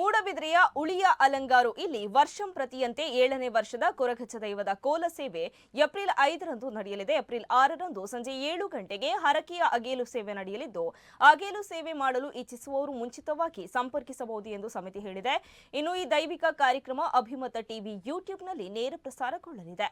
ಮೂಡಬಿದ್ರೆಯ ಉಳಿಯ ಅಲಂಗಾರು. ಇಲ್ಲಿ ವರ್ಷಂ ಪ್ರತಿಯಂತೆ ಏಳನೇ ವರ್ಷದ ಕೊರಗಚ್ಚ ದೈವದ ಕೋಲ ಸೇವೆ ಏಪ್ರಿಲ್ ಐದರಂದು ನಡೆಯಲಿದೆ. ಏಪ್ರಿಲ್ ಆರರಂದು ಸಂಜೆ ಏಳು ಗಂಟೆಗೆ ಹರಕೆಯ ಅಗೇಲು ಸೇವೆ ನಡೆಯಲಿದ್ದು, ಅಗೇಲು ಸೇವೆ ಮಾಡಲು ಇಚ್ಛಿಸುವವರು ಮುಂಚಿತವಾಗಿ ಸಂಪರ್ಕಿಸಬಹುದು ಎಂದು ಸಮಿತಿ ಹೇಳಿದೆ. ಇನ್ನು ಈ ದೈವಿಕ ಕಾರ್ಯಕ್ರಮ ಅಭಿಮತ ಟಿವಿ ಯೂಟ್ಯೂಬ್ನಲ್ಲಿ ನೇರ ಪ್ರಸಾರಗೊಳ್ಳಲಿದೆ.